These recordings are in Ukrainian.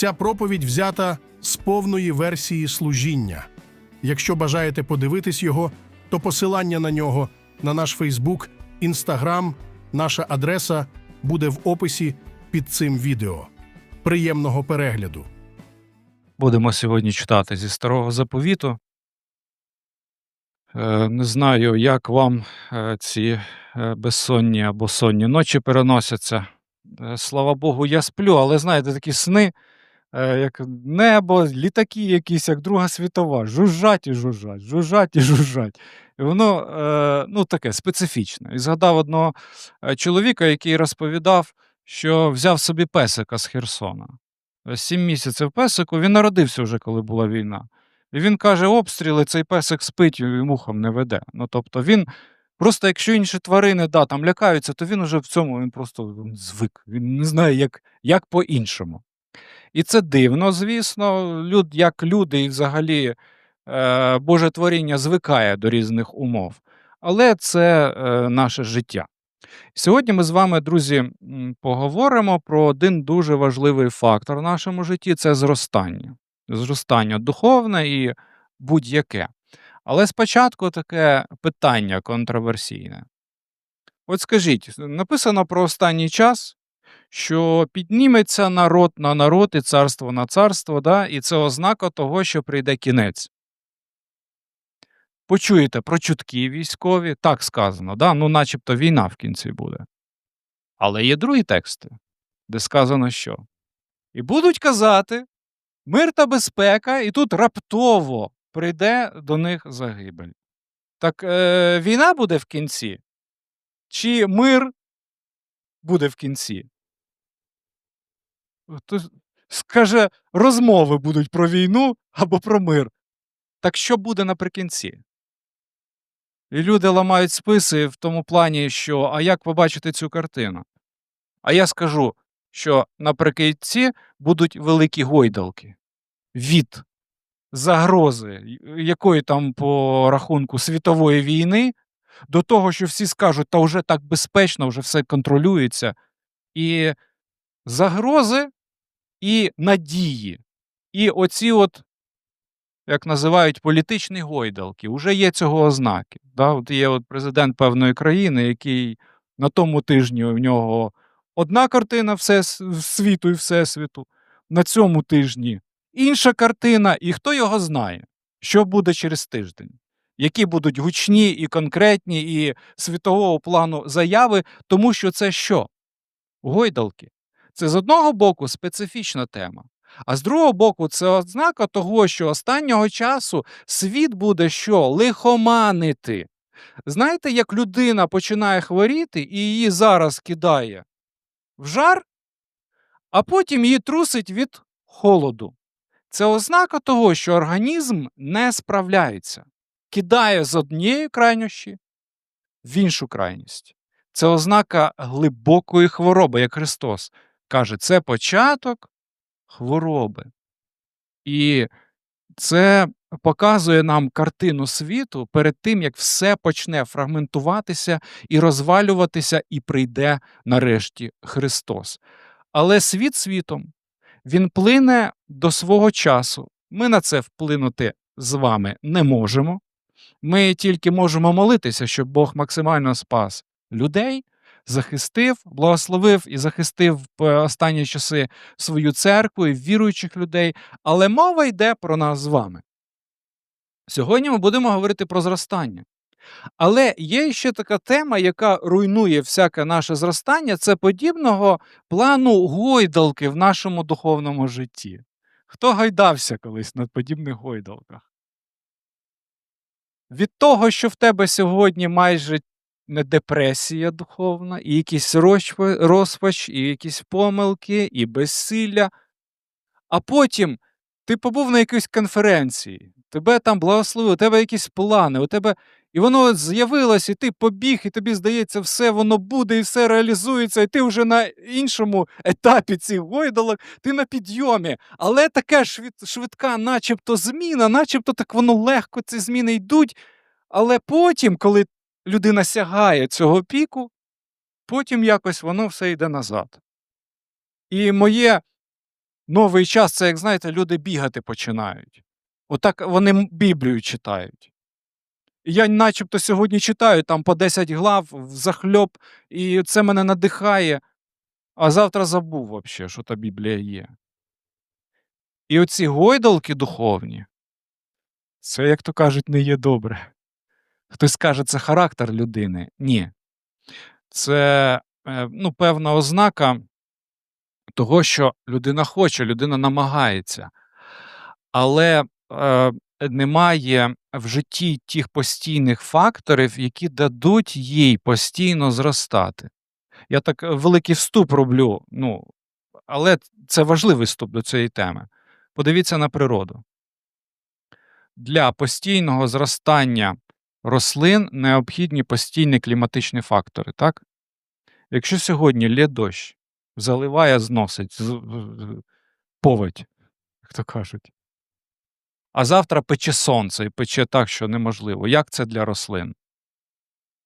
Ця проповідь взята з повної версії служіння. Якщо бажаєте подивитись його, то посилання на нього на наш Фейсбук, Інстаграм, наша адреса буде в описі під цим відео. Приємного перегляду! Будемо сьогодні читати зі старого заповіту. Е, Не знаю, як вам е, ці е, безсонні або сонні ночі переносяться. Слава Богу, я сплю, але знаєте, такі сни, як небо, літаки якісь, як Друга світова, жужжать і жужжать, жужжать і жужжать. І воно е, ну, таке специфічне. І згадав одного е, чоловіка, який розповідав, що взяв собі песика з Херсона. Е, Сім місяців песику, він народився вже, коли була війна. І він каже: обстріли, цей песик спить і мухом не веде. Ну, тобто він просто, якщо інші тварини да, там лякаються, то він уже в цьому він просто звик. Він не знає, як, як по-іншому. І це дивно, звісно. Люд, як люди і взагалі е, Боже творіння звикає до різних умов. Але це е, наше життя. Сьогодні ми з вами, друзі, поговоримо про один дуже важливий фактор в нашому житті це зростання. Зростання духовне і будь-яке. Але спочатку таке питання контроверсійне. От скажіть, написано про останній час, що підніметься народ на народ і царство на царство, да? і це ознака того, що прийде кінець. Почуєте про чутки військові, так сказано, да? ну начебто війна в кінці буде. Але є другі тексти, де сказано що? І будуть казати мир та безпека, і тут раптово прийде до них загибель. Так е, війна буде в кінці? Чи мир буде в кінці? То, скаже, розмови будуть про війну або про мир. Так що буде наприкінці? І люди ламають списи в тому плані, що а як побачити цю картину? А я скажу, що наприкінці будуть великі гойдалки від загрози, якої там по рахунку світової війни, до того, що всі скажуть, та вже так безпечно, вже все контролюється. І загрози, і надії. І оці от як називають політичні гойдалки. Уже є цього ознаки. Да? От є от президент певної країни, який на тому тижні у нього одна картина світу і всесвіту, на цьому тижні інша картина, і хто його знає, що буде через тиждень. Які будуть гучні і конкретні, і світового плану заяви, тому що це що? Гойдалки. Це з одного боку специфічна тема. А з другого боку, це ознака того, що останнього часу світ буде що? Лихоманити. Знаєте, як людина починає хворіти і її зараз кидає в жар, а потім її трусить від холоду. Це ознака того, що організм не справляється, кидає з однієї крайнощі в іншу крайність. Це ознака глибокої хвороби, як Христос каже, це початок хвороби. І це показує нам картину світу перед тим, як все почне фрагментуватися і розвалюватися, і прийде нарешті Христос. Але світ світом, він плине до свого часу. Ми на це вплинути з вами не можемо. Ми тільки можемо молитися, щоб Бог максимально спас людей, захистив, благословив і захистив в останні часи свою церкву і віруючих людей. Але мова йде про нас з вами. Сьогодні ми будемо говорити про зростання. Але є ще така тема, яка руйнує всяке наше зростання, це подібного плану гойдалки в нашому духовному житті. Хто гайдався колись на подібних гойдалках? Від того, що в тебе сьогодні майже депресія духовна, і якийсь розпач, і якісь помилки, і безсилля. А потім ти побув на якійсь конференції, тебе там благословили, у тебе якісь плани, у тебе. І воно з'явилось, і ти побіг, і тобі здається, все воно буде, і все реалізується, і ти вже на іншому етапі цих гойдалок, ти на підйомі. Але така швидка, начебто, зміна, начебто так воно легко, ці зміни йдуть. Але потім, коли людина сягає цього піку, потім якось воно все йде назад. І моє Новий час це, як знаєте, люди бігати починають. Отак вони Біблію читають. Я начебто сьогодні читаю там по 10 глав захльоп, і це мене надихає, а завтра забув вообще, що та Біблія є. І оці гойдалки духовні, це, як то кажуть, не є добре. Хтось каже, це характер людини. Ні. Це е, ну, певна ознака того, що людина хоче, людина намагається, але е, немає в житті тих постійних факторів, які дадуть їй постійно зростати. Я так е, великий вступ роблю, ну, але це важливий вступ до цієї теми. Подивіться на природу. Для постійного зростання рослин необхідні постійні кліматичні фактори, так? Якщо сьогодні лє дощ, заливає, зносить, поводь, як то кажуть. А завтра пече сонце і пече так, що неможливо. Як це для рослин?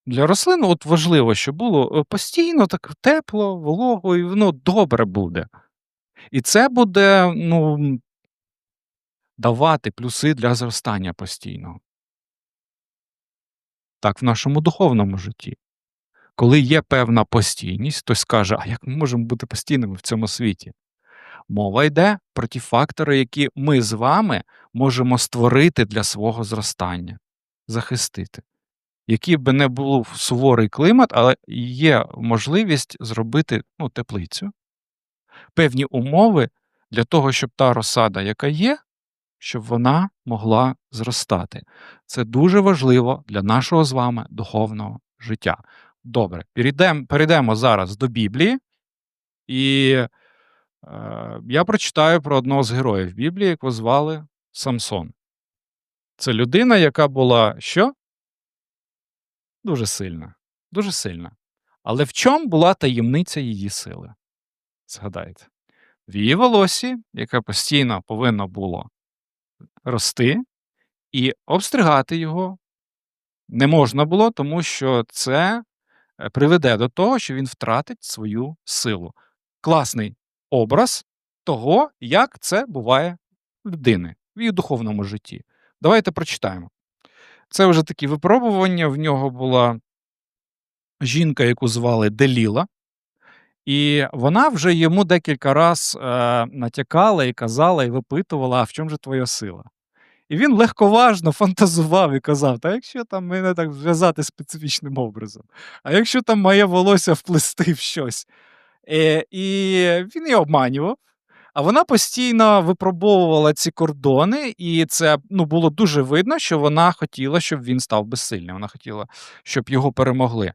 Для рослин от важливо, щоб було е, постійно так тепло, волого, і воно добре буде. І це буде ну, давати плюси для зростання постійного. Так в нашому духовному житті. Коли є певна постійність, хтось скаже, а як ми можемо бути постійними в цьому світі? Мова йде про ті фактори, які ми з вами можемо створити для свого зростання, захистити. Який би не був суворий клімат, але є можливість зробити ну, теплицю, певні умови для того, щоб та розсада, яка є, щоб вона могла зростати. Це дуже важливо для нашого з вами духовного життя. Добре, перейдемо, перейдемо зараз до Біблії, і е, я прочитаю про одного з героїв Біблії, якого звали Самсон. Це людина, яка була що? Дуже сильна. Дуже сильна. Але в чому була таємниця її сили? Згадайте. В її волосі, яке постійно повинно було рости, і обстригати його не можна було, тому що це е, приведе до того, що він втратить свою силу. Класний образ того, як це буває в людини в її духовному житті. Давайте прочитаємо. Це вже такі випробування. В нього була жінка, яку звали Деліла, і вона вже йому декілька раз е, натякала і казала, і випитувала, а в чому же твоя сила? І він легковажно фантазував і казав: та якщо там мене так зв'язати специфічним образом, а якщо там моє волосся вплести в щось. Е, і він її обманював. А вона постійно випробовувала ці кордони, і це ну, було дуже видно, що вона хотіла, щоб він став безсильним. Вона хотіла, щоб його перемогли.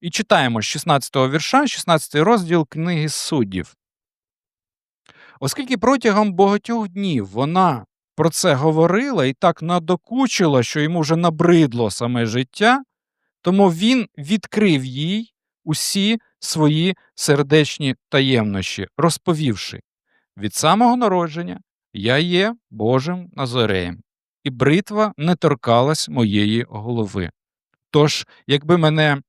І читаємо з 16-го вірша, 16 розділ книги суддів. Оскільки протягом багатьох днів вона про це говорила і так надокучила, що йому вже набридло саме життя, тому він відкрив їй усі свої сердечні таємнощі, розповівши від самого народження я є Божим Назареєм, і бритва не торкалась моєї голови. Тож, якби мене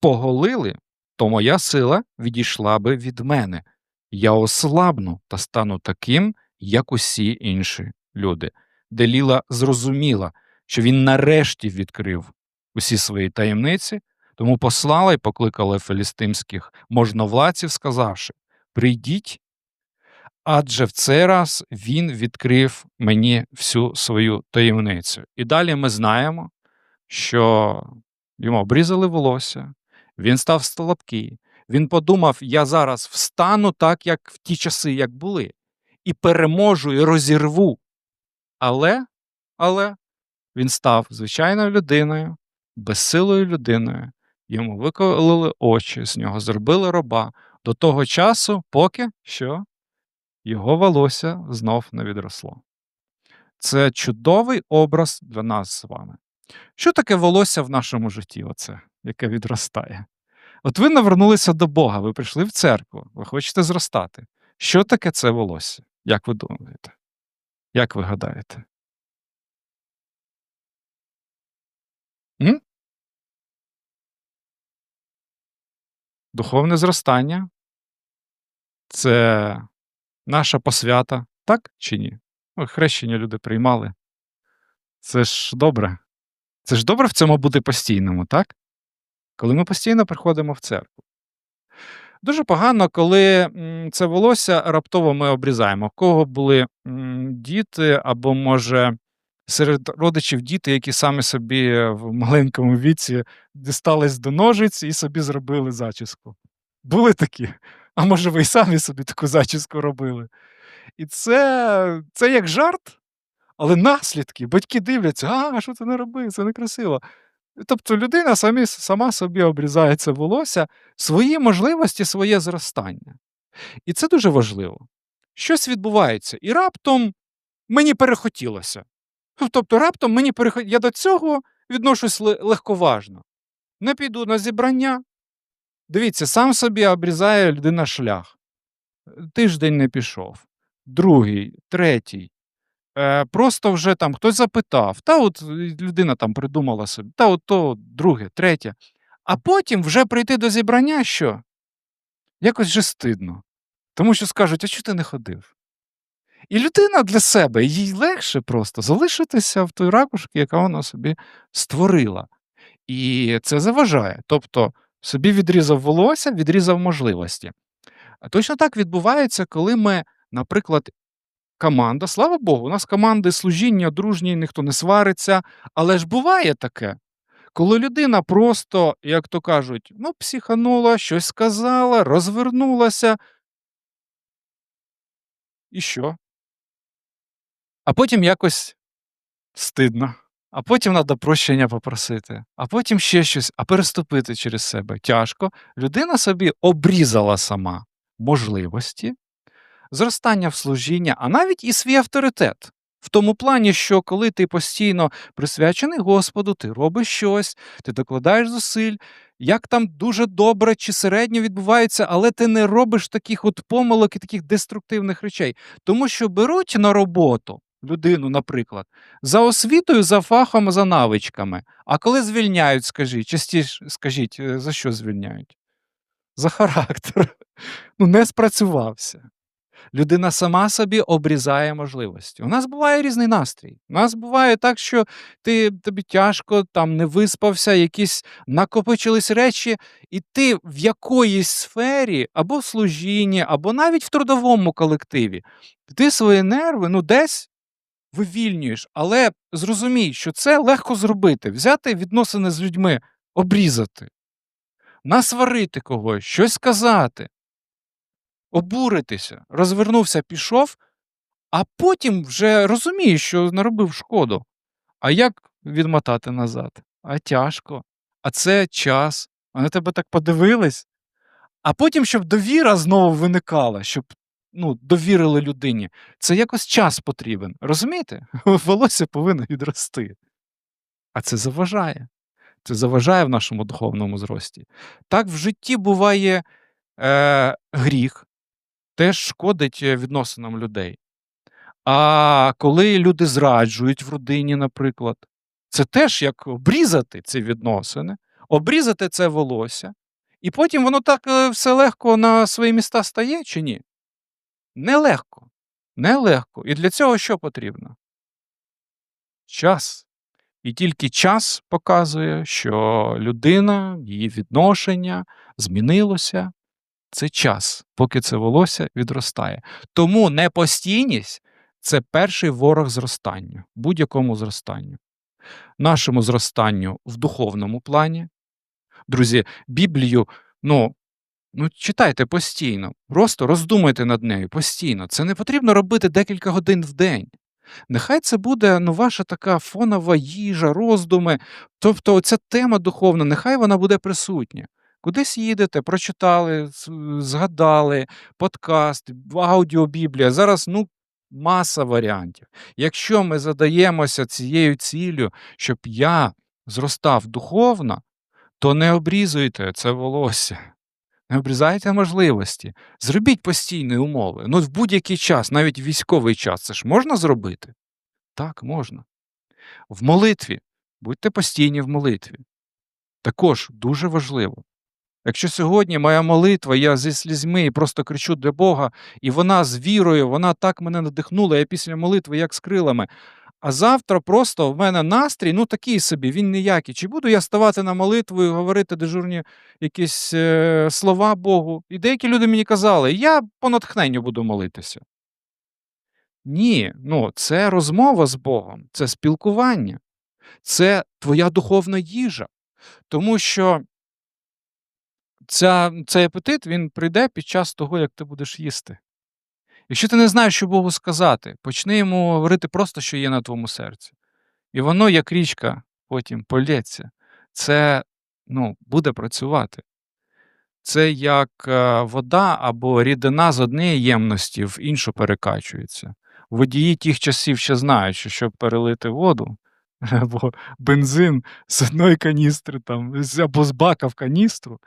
поголили, то моя сила відійшла би від мене. Я ослабну та стану таким, як усі інші люди. Деліла зрозуміла, що він нарешті відкрив усі свої таємниці, тому послала і покликала філістимських можновладців, сказавши: Прийдіть, адже в цей раз він відкрив мені всю свою таємницю. І далі ми знаємо, що йому обрізали волосся, він став слабкий. Він подумав: я зараз встану так, як в ті часи, як були, і переможу, і розірву. Але, але він став звичайною людиною, безсилою людиною. Йому виколили очі, з нього зробили роба до того часу, поки що його волосся знов не відросло. Це чудовий образ для нас з вами. Що таке волосся в нашому житті, оце, яке відростає? От ви навернулися до Бога, ви прийшли в церкву, ви хочете зростати. Що таке це волосся? Як ви думаєте? Як ви гадаєте? М? Духовне зростання це наша посвята, так чи ні? Хрещення люди приймали. Це ж добре. Це ж добре в цьому бути постійному, так? Коли ми постійно приходимо в церкву. Дуже погано, коли це волосся раптово ми обрізаємо. В кого були діти, або, може, серед родичів діти, які самі собі в маленькому віці дістались до ножиць і собі зробили зачіску. Були такі? А може, ви й самі собі таку зачіску робили? І це, це як жарт, але наслідки. Батьки дивляться, а що ти не робив, це некрасиво. Тобто людина самі, сама собі обрізає це волосся, свої можливості, своє зростання. І це дуже важливо. Щось відбувається, і раптом мені перехотілося. Тобто, раптом мені перехотілося. Я до цього відношусь легковажно. Не піду на зібрання. Дивіться, сам собі обрізає людина шлях. Тиждень не пішов, другий, третій. Е, просто вже там хтось запитав, та от е, людина там придумала собі, та от то, друге, третє. А потім вже прийти до зібрання що? Якось вже стидно. Тому що скажуть, а чого ти не ходив? І людина для себе, їй легше просто залишитися в той ракушці, яка вона собі створила. І це заважає. Тобто собі відрізав волосся, відрізав можливості. А точно так відбувається, коли ми, наприклад, команда, слава Богу, у нас команди служіння дружні, ніхто не свариться, але ж буває таке, коли людина просто, як то кажуть, ну, психанула, щось сказала, розвернулася. І що? А потім якось стидно. А потім треба прощення попросити, а потім ще щось, а переступити через себе тяжко. Людина собі обрізала сама можливості, зростання в служіння, а навіть і свій авторитет. В тому плані, що коли ти постійно присвячений Господу, ти робиш щось, ти докладаєш зусиль, як там дуже добре чи середньо відбувається, але ти не робиш таких от помилок і таких деструктивних речей. Тому що беруть на роботу людину, наприклад, за освітою, за фахом, за навичками. А коли звільняють, скажіть, частіше скажіть, е, за що звільняють? За характер. Ну, не спрацювався. Людина сама собі обрізає можливості. У нас буває різний настрій. У нас буває так, що ти, тобі тяжко, там не виспався, якісь накопичились речі, і ти в якоїсь сфері, або в служінні, або навіть в трудовому колективі, ти свої нерви ну, десь вивільнюєш. Але зрозумій, що це легко зробити, взяти відносини з людьми, обрізати, насварити когось, щось сказати обуритися, розвернувся, пішов, а потім вже розумієш, що наробив шкоду. А як відмотати назад? А тяжко. А це час. На тебе так подивились. А потім, щоб довіра знову виникала, щоб ну, довірили людині, це якось час потрібен. Розумієте? Волосся повинно відрости. А це заважає. Це заважає в нашому духовному зрості. Так в житті буває е, гріх, теж шкодить е, відносинам людей. А коли люди зраджують в родині, наприклад, це теж як обрізати ці відносини, обрізати це волосся, і потім воно так е, все легко на свої міста стає чи ні? Нелегко. Нелегко. І для цього що потрібно? Час. І тільки час показує, що людина, її відношення змінилося, це час, поки це волосся відростає. Тому непостійність це перший ворог зростанню, будь-якому зростанню. Нашому зростанню в духовному плані. Друзі, Біблію, ну, ну читайте постійно, просто роздумуйте над нею постійно. Це не потрібно робити декілька годин в день. Нехай це буде ну, ваша така фонова їжа, роздуми. Тобто, ця тема духовна, нехай вона буде присутня. Кудись їдете, прочитали, згадали, подкаст, аудіобіблія. Зараз ну, маса варіантів. Якщо ми задаємося цією ціллю, щоб я зростав духовно, то не обрізуйте це волосся. Не обрізайте можливості. Зробіть постійні умови. Ну, в будь-який час, навіть військовий час, це ж можна зробити? Так, можна. В молитві. Будьте постійні в молитві. Також дуже важливо. Якщо сьогодні моя молитва, я зі слізьми і просто кричу для Бога, і вона з вірою, вона так мене надихнула, я після молитви як з крилами. А завтра просто в мене настрій, ну такий собі, він ніякий. Чи буду я ставати на молитву і говорити дежурні якісь е, слова Богу? І деякі люди мені казали, я по натхненню буду молитися. Ні, ну це розмова з Богом, це спілкування, це твоя духовна їжа. Тому що ця, цей апетит він прийде під час того, як ти будеш їсти. Якщо ти не знаєш, що Богу сказати, почни йому говорити просто, що є на твоєму серці. І воно, як річка, потім полється. Це ну, буде працювати. Це як е, вода або рідина з однієї ємності в іншу перекачується. Водії тих часів ще знають, що щоб перелити воду або бензин з одної каністри там, або з бака в каністру,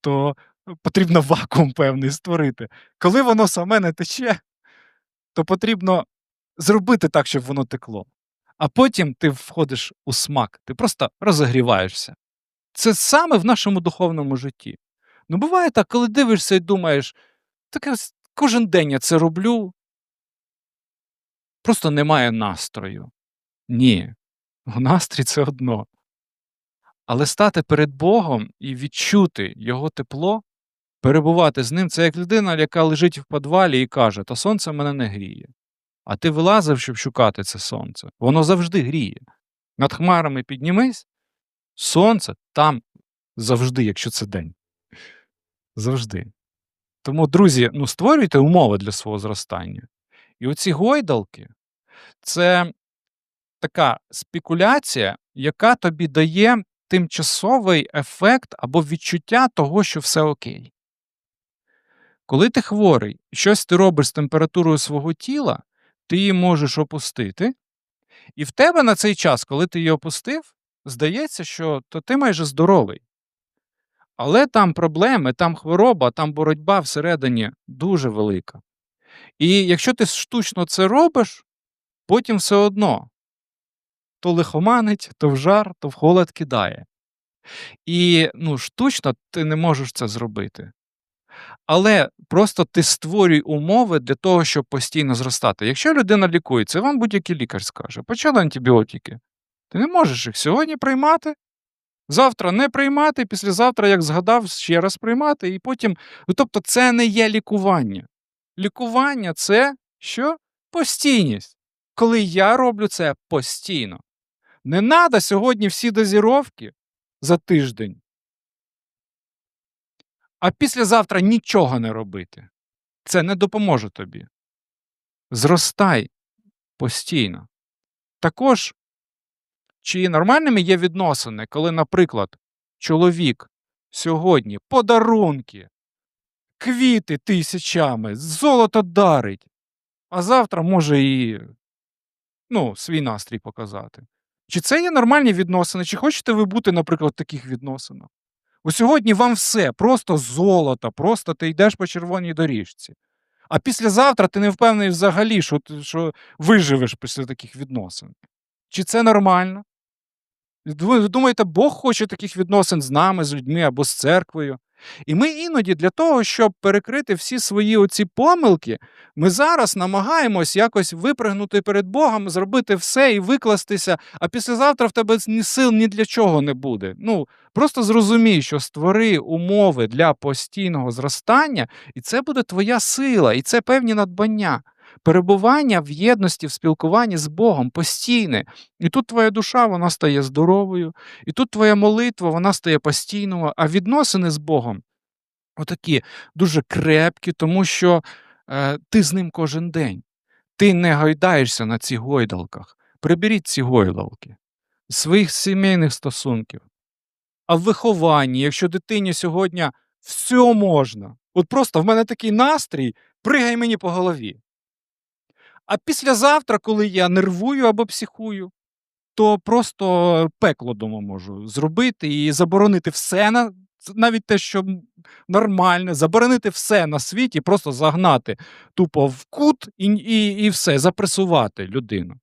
то потрібно вакуум певний створити. Коли воно саме не тече, то потрібно зробити так, щоб воно текло. А потім ти входиш у смак, ти просто розогріваєшся. Це саме в нашому духовному житті. Ну, буває так, коли дивишся і думаєш, ось кожен день я це роблю, просто немає настрою. Ні, настрій це одно. Але стати перед Богом і відчути Його тепло, перебувати з ним, це як людина, яка лежить в підвалі і каже, та сонце мене не гріє. А ти вилазив, щоб шукати це сонце. Воно завжди гріє. Над хмарами піднімись, сонце там завжди, якщо це день. Завжди. Тому, друзі, ну створюйте умови для свого зростання. І оці гойдалки це така спекуляція, яка тобі дає тимчасовий ефект або відчуття того, що все окей. Коли ти хворий, щось ти робиш з температурою свого тіла, ти її можеш опустити, і в тебе на цей час, коли ти її опустив, здається, що то ти майже здоровий. Але там проблеми, там хвороба, там боротьба всередині дуже велика. І якщо ти штучно це робиш, потім все одно то лихоманить, то в жар, то в холод кидає. І ну, штучно ти не можеш це зробити. Але просто ти створюй умови для того, щоб постійно зростати. Якщо людина лікується, вам будь-який лікар скаже, почали антибіотики. Ти не можеш їх сьогодні приймати, завтра не приймати, післязавтра, як згадав, ще раз приймати, і потім. Ну, тобто, це не є лікування. Лікування це що? Постійність. Коли я роблю це постійно. Не треба сьогодні всі дозіровки за тиждень, а післязавтра нічого не робити. Це не допоможе тобі. Зростай постійно. Також, чи нормальними є відносини, коли, наприклад, чоловік сьогодні подарунки, квіти тисячами, золото дарить, а завтра може і ну, свій настрій показати. Чи це є нормальні відносини? Чи хочете ви бути, наприклад, в таких відносинах? Ось сьогодні вам все, просто золото, просто ти йдеш по червоній доріжці. А післязавтра ти не впевнений взагалі, що, що виживеш після таких відносин. Чи це нормально? Ви думаєте, Бог хоче таких відносин з нами, з людьми або з церквою? І ми іноді для того, щоб перекрити всі свої оці помилки, ми зараз намагаємось якось випригнути перед Богом, зробити все і викластися, а післязавтра в тебе ні сил ні для чого не буде. Ну, просто зрозумій, що створи умови для постійного зростання, і це буде твоя сила, і це певні надбання. Перебування в єдності, в спілкуванні з Богом постійне. І тут твоя душа вона стає здоровою, і тут твоя молитва вона стає постійною, а відносини з Богом отакі дуже крепкі, тому що е, ти з ним кожен день. Ти не гойдаєшся на цих гойдалках. Приберіть ці гойдалки з своїх сімейних стосунків. А в вихованні, якщо дитині сьогодні все можна, от просто в мене такий настрій, пригай мені по голові. А післязавтра, коли я нервую або психую, то просто пекло дома можу зробити і заборонити все на навіть те, що нормальне, заборонити все на світі, просто загнати тупо в кут і, і, і все, запресувати людину.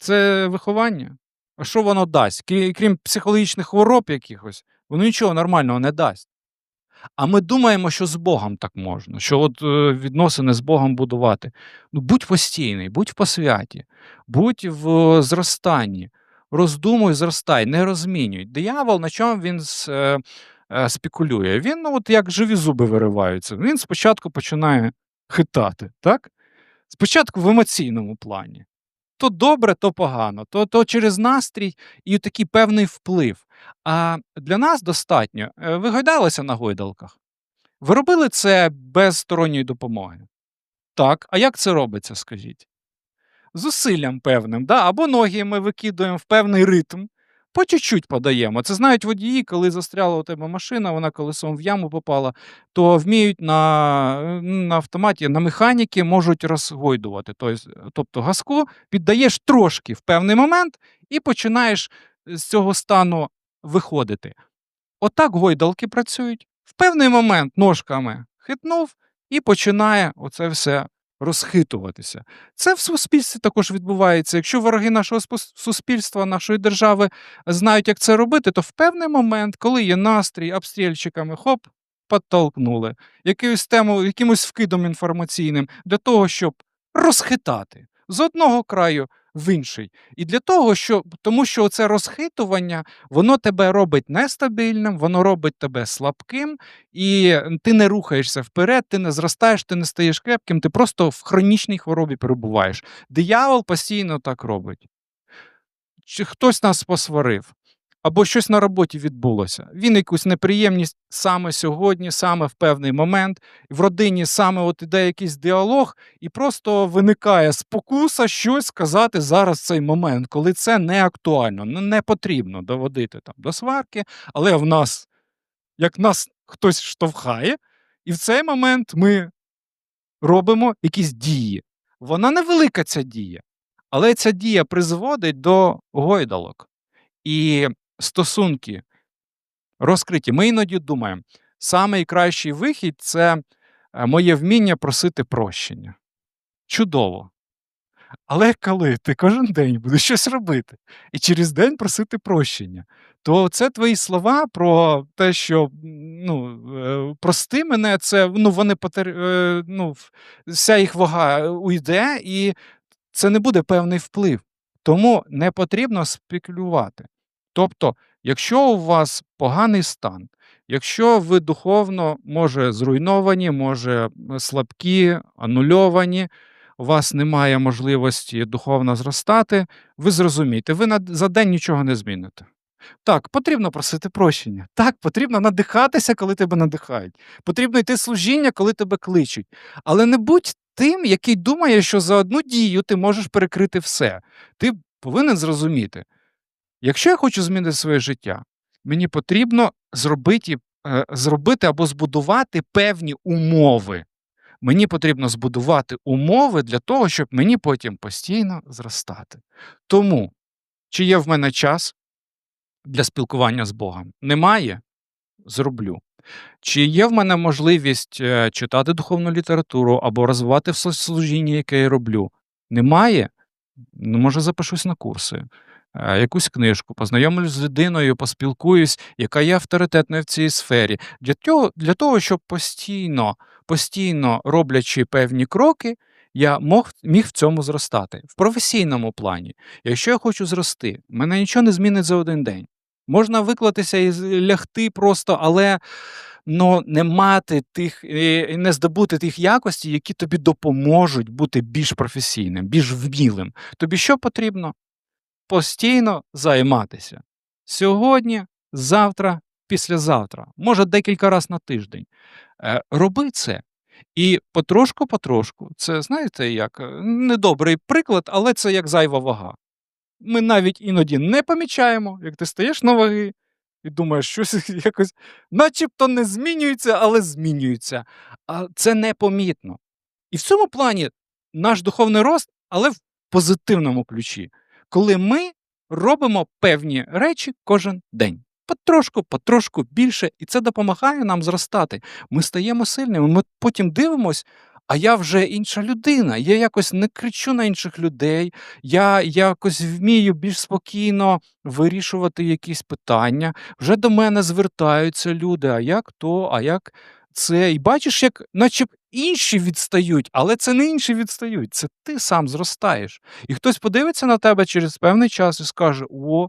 Це виховання. А що воно дасть? Крім психологічних хвороб якихось, воно нічого нормального не дасть. А ми думаємо, що з Богом так можна, що от е, відносини з Богом будувати. Ну, будь постійний, будь в посвяті, будь в е, зростанні, роздумуй, зростай, не розмінюй. Диявол, на чому він е, спекулює? Він ну, от як живі зуби вириваються. Він спочатку починає хитати, так? Спочатку в емоційному плані. То добре, то погано, то, то через настрій і такий певний вплив. А для нас достатньо. е, Ви гойдалися на гойдалках? Ви робили це без сторонньої допомоги? Так. А як це робиться, скажіть? Зусиллям певним, да? або ноги ми викидуємо в певний ритм, по чуть-чуть подаємо. Це знають водії, коли застряла у тебе машина, вона колесом в яму попала, то вміють на, на автоматі, на механіки можуть розгойдувати. Тобто, газку піддаєш трошки в певний момент і починаєш з цього стану виходити. Отак гойдалки працюють. В певний момент ножками хитнув і починає оце все розхитуватися. Це в суспільстві також відбувається. Якщо вороги нашого суспільства, нашої держави знають, як це робити, то в певний момент, коли є настрій, обстрільщиками, хоп, підтолкнули якоюсь тему, якимось вкидом інформаційним для того, щоб розхитати з одного краю в інший. І для того, що, тому що це розхитування, воно тебе робить нестабільним, воно робить тебе слабким, і ти не рухаєшся вперед, ти не зростаєш, ти не стаєш крепким, ти просто в хронічній хворобі перебуваєш. Диявол постійно так робить. Чи хтось нас посварив, або щось на роботі відбулося. Він якусь неприємність саме сьогодні, саме в певний момент. В родині саме от іде якийсь діалог, і просто виникає спокуса щось сказати зараз в цей момент, коли це не актуально, не потрібно доводити там до сварки, але в нас, як нас хтось штовхає, і в цей момент ми робимо якісь дії. Вона невелика ця дія, але ця дія призводить до гойдалок. І стосунки розкриті. Ми іноді думаємо, найкращий вихід це е, моє вміння просити прощення. Чудово. Але коли ти кожен день будеш щось робити і через день просити прощення, то це твої слова про те, що ну, е, прости мене, це ну, вони потер... е, ну, вся їх вага уйде, і це не буде певний вплив. Тому не потрібно спекулювати. Тобто, якщо у вас поганий стан, якщо ви духовно, може, зруйновані, може, слабкі, анульовані, у вас немає можливості духовно зростати, ви зрозумієте, ви за день нічого не зміните. Так, потрібно просити прощення. Так, потрібно надихатися, коли тебе надихають. Потрібно йти служіння, коли тебе кличуть. Але не будь тим, який думає, що за одну дію ти можеш перекрити все. Ти повинен зрозуміти, якщо я хочу змінити своє життя, мені потрібно зробити, е, зробити або збудувати певні умови. Мені потрібно збудувати умови для того, щоб мені потім постійно зростати. Тому, чи є в мене час для спілкування з Богом? Немає? Зроблю. Чи є в мене можливість е, читати духовну літературу або розвивати в служінні, яке я роблю? Немає? Ну, може, запишусь на курси, якусь книжку, познайомлюсь з людиною, поспілкуюсь, яка є авторитетною в цій сфері. Для того, для того щоб постійно, постійно роблячи певні кроки, я мог, міг в цьому зростати. В професійному плані, якщо я хочу зрости, мене нічого не змінить за один день. Можна виклатися і лягти просто, але ну, не мати тих е, і не здобути тих якостей, які тобі допоможуть бути більш професійним, більш вмілим. Тобі що потрібно? Постійно займатися. Сьогодні, завтра, післязавтра, може декілька разів на тиждень. Е, Роби це. І потрошку-потрошку, це знаєте, як е, недобрий приклад, але це як зайва вага. Ми навіть іноді не помічаємо, як ти стаєш на ваги і думаєш, щось якось, начебто не змінюється, але змінюється. А це непомітно. І в цьому плані наш духовний рост, але в позитивному ключі, коли ми робимо певні речі кожен день. Потрошку, потрошку більше, і це допомагає нам зростати. Ми стаємо сильними. Ми потім дивимось, а я вже інша людина. Я якось не кричу на інших людей, я якось вмію більш спокійно вирішувати якісь питання. Вже до мене звертаються люди, а як то, а як це. І бачиш, як наче інші відстають, але це не інші відстають, це ти сам зростаєш. І хтось подивиться на тебе через певний час і скаже: О,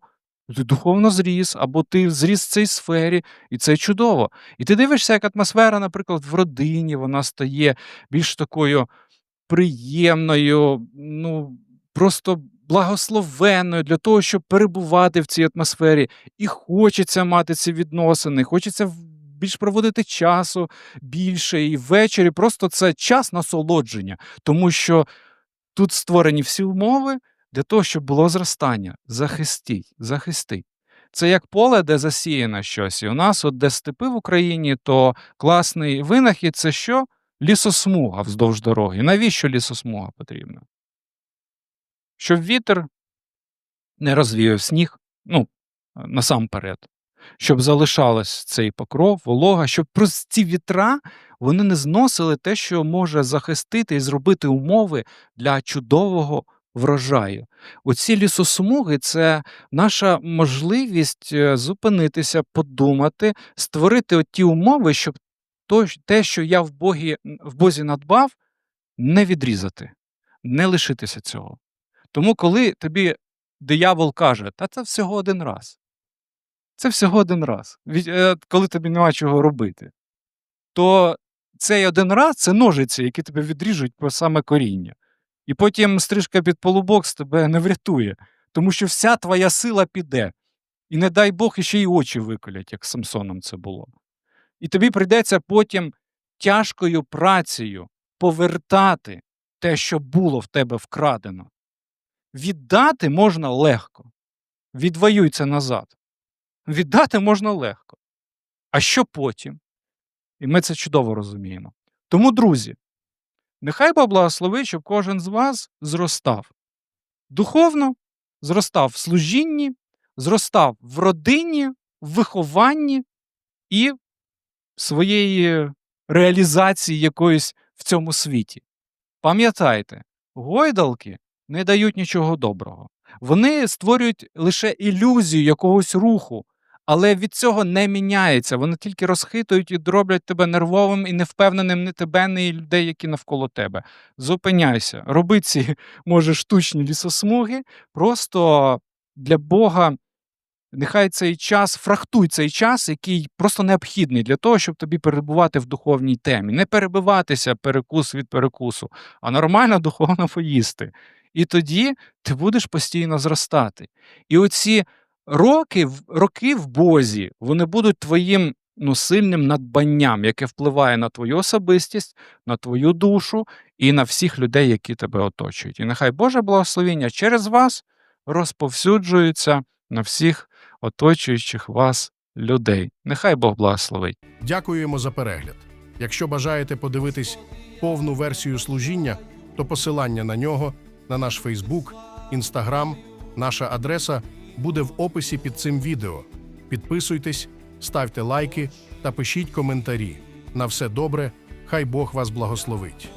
ти духовно зріс, або ти зріс в цій сфері, і це чудово. І ти дивишся, як атмосфера, наприклад, в родині вона стає більш такою приємною, ну просто благословенною для того, щоб перебувати в цій атмосфері. І хочеться мати ці відносини, хочеться більш проводити часу більше, і ввечері просто це час насолодження, тому що тут створені всі умови для того, щоб було зростання. Захистіть, захистіть. Це як поле, де засіяно щось. І у нас, от де степи в Україні, то класний винахід це що? Лісосмуга вздовж дороги. Навіщо лісосмуга потрібна? Щоб вітер не розвіяв сніг, ну, насамперед, щоб залишалось цей покров, волога, щоб просто ці вітра вони не зносили те, що може захистити і зробити умови для чудового врожаю. Оці лісосмуги це наша можливість е, зупинитися, подумати, створити ті умови, щоб те, що я в, Богі, в Бозі надбав, не відрізати, не лишитися цього. Тому, коли тобі диявол каже, та це всього один раз. Це всього один раз, е, коли тобі нема чого робити, то цей один раз це ножиці, які тебе відріжуть по саме коріння. І потім стрижка під полубок з тебе не врятує, тому що вся твоя сила піде. І не дай Бог іще й очі виколять, як з Самсоном це було. І тобі прийдеться потім тяжкою працею повертати те, що було в тебе вкрадено. Віддати можна легко. Відвоюй назад. Віддати можна легко. А що потім? І ми це чудово розуміємо. Тому, друзі, нехай Бог благословить, щоб кожен з вас зростав духовно, зростав в служінні, зростав в родині, в вихованні і своєї реалізації якоїсь в цьому світі. Пам'ятайте, гойдалки не дають нічого доброго. Вони створюють лише ілюзію якогось руху, але від цього не міняється. Вони тільки розхитують і роблять тебе нервовим і невпевненим ні тебе, ні людей, які навколо тебе. Зупиняйся, роби ці, може, штучні лісосмуги, просто для Бога. Нехай цей час, фрахтуй цей час, який просто необхідний для того, щоб тобі перебувати в духовній темі. Не перебиватися перекус від перекусу, а нормально духовно поїсти. І тоді ти будеш постійно зростати. І оці роки, роки в Бозі, вони будуть твоїм ну, сильним надбанням, яке впливає на твою особистість, на твою душу і на всіх людей, які тебе оточують. І нехай Боже благословіння через вас розповсюджується на всіх оточуючих вас людей. Нехай Бог благословить. Дякуємо за перегляд. Якщо бажаєте подивитись повну версію служіння, то посилання на нього на наш Фейсбук, Інстаграм, наша адреса буде в описі під цим відео. Підписуйтесь, ставте лайки та пишіть коментарі. На все добре, хай Бог вас благословить.